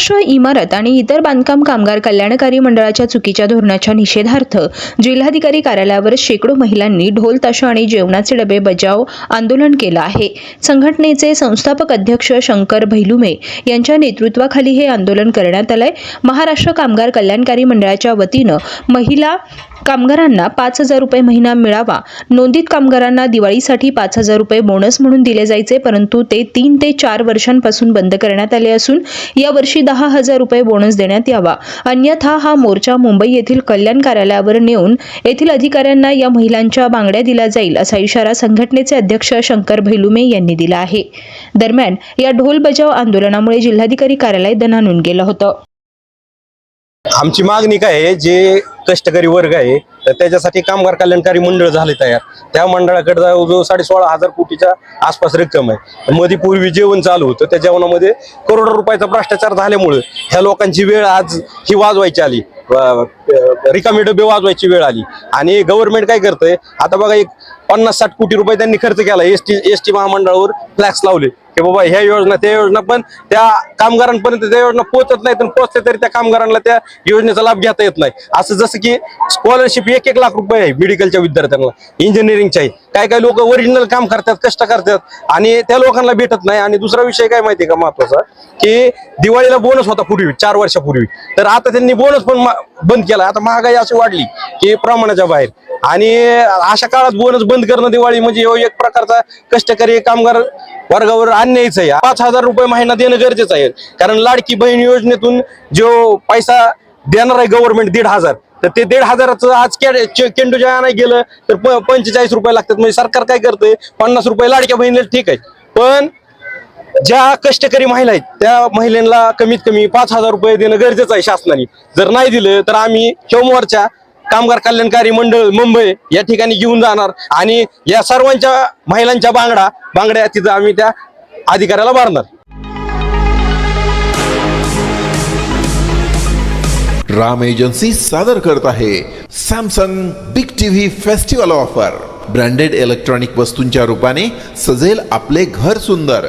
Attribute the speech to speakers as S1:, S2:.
S1: महाराष्ट्र इमारत आणि इतर बांधकाम कामगार कल्याणकारी मंडळाच्या चुकीच्या धोरणाच्या निषेधार्थ जिल्हाधिकारी कार्यालयावर शेकडो महिलांनी ढोल ताशा आणि जेवणाचे डबे बजाव आंदोलन केलं आहे. संघटनेचे संस्थापक अध्यक्ष शंकर भैलुमे यांच्या नेतृत्वाखाली हे आंदोलन करण्यात आलंय. महाराष्ट्र कामगार कल्याणकारी मंडळाच्या वतीनं महिला कामगारांना पाच हजार रुपये महिना मिळावा नोंदित कामगारांना दिवाळीसाठी पाच हजार रुपये बोनस म्हणून दिले जायचे परंतु ते तीन ते चार वर्षांपासून बंद करण्यात आले असून यावर्षी दहा हजार रुपये बोनस देण्यात यावा. अन्यथा हा मोर्चा मुंबई येथील कल्याण कार्यालयावर नेऊन येथील अधिकाऱ्यांना या महिलांच्या बांगड्या दिला जाईल असा इशारा संघटनेचे अध्यक्ष शंकर भैलुमे यांनी दिला आहे. दरम्यान या ढोल बजाव आंदोलनामुळे जिल्हाधिकारी कार्यालय दणानून गेलं होतं.
S2: आमची मागणी काय आहे जे कष्टकरी वर्ग आहे तर त्याच्यासाठी कामगार कल्याणकारी मंडळ झाले तयार. त्या मंडळाकडे जो साडे सोळा हजार कोटीच्या आसपास रक्कम आहे. मध्ये पूर्वी जेवण चालू होतं त्या जेवणामध्ये करोडो रुपयाचा भ्रष्टाचार झाल्यामुळे ह्या लोकांची वेळ आज ही वाजवायची आली. रिकामे रिकामी डबे वाजवायची वेळ आली. आणि गव्हर्नमेंट काय करतंय आता बघा एक पन्नास साठ कोटी रुपये त्यांनी खर्च केला एस टी एस टी महामंडळावर फ्लॅक्स लावले. की बाबा ह्या योजना त्या योजना पण त्या कामगारांपर्यंत त्या योजना पोहोचत नाहीत आणि पोहोचते तरी त्या कामगारांना त्या योजनेचा लाभ घेता येत नाही. असं जसं की स्कॉलरशिप एक एक लाख रुपये आहे मेडिकलच्या विद्यार्थ्यांना इंजिनिअरिंगच्या आहे. काय काय लोक ओरिजिनल काम करतात कष्ट करतात आणि त्या लोकांना भेटत नाही. आणि दुसरा विषय काय माहितीये का महत्त्वाचा? की दिवाळीला बोनस होता पूर्वी चार वर्षापूर्वी. तर आता त्यांनी बोनस पण बंद केला आता महागाई अशी वाढली की प्रमाणाच्या बाहेर. आणि अशा काळात बोनस बंद करणं दिवाळी म्हणजे हो एक प्रकारचा कष्टकरी कामगार वर्गावर अन्यायच आहे. पाच हजार रुपये महिना देणं गरजेचं आहे. कारण लाडकी बहीण योजनेतून जो पैसा देणार आहे गव्हर्नमेंट दीड हजार तर ते दीड हजाराचं आज केंडूच्या नाही गेलं तर पंचेचाळीस रुपये लागतात. म्हणजे सरकार काय करतंय? पन्नास रुपये लाडक्या बहिणीला ठीक आहे. पण ज्या कष्टकरी महिला आहेत त्या महिलांना कमीत कमी पाच हजार रुपये देणं गरजेचं आहे शासनाने. जर नाही दिलं तर आम्ही सोमवारच्या कामगार कल्याणकारी मंडळ मुंबई या ठिकाणी घेऊन जाणार आणि या सर्वांच्या महिलांच्या बांगडा बांगड्या तिथं आम्ही त्या अधिकाऱ्याला मारणार.
S3: राम एजन्सी सादर करत आहे. Samsung big TV festival offer. Branded electronic वस्तूंच्या रूपाने सजेल आपले घर सुंदर.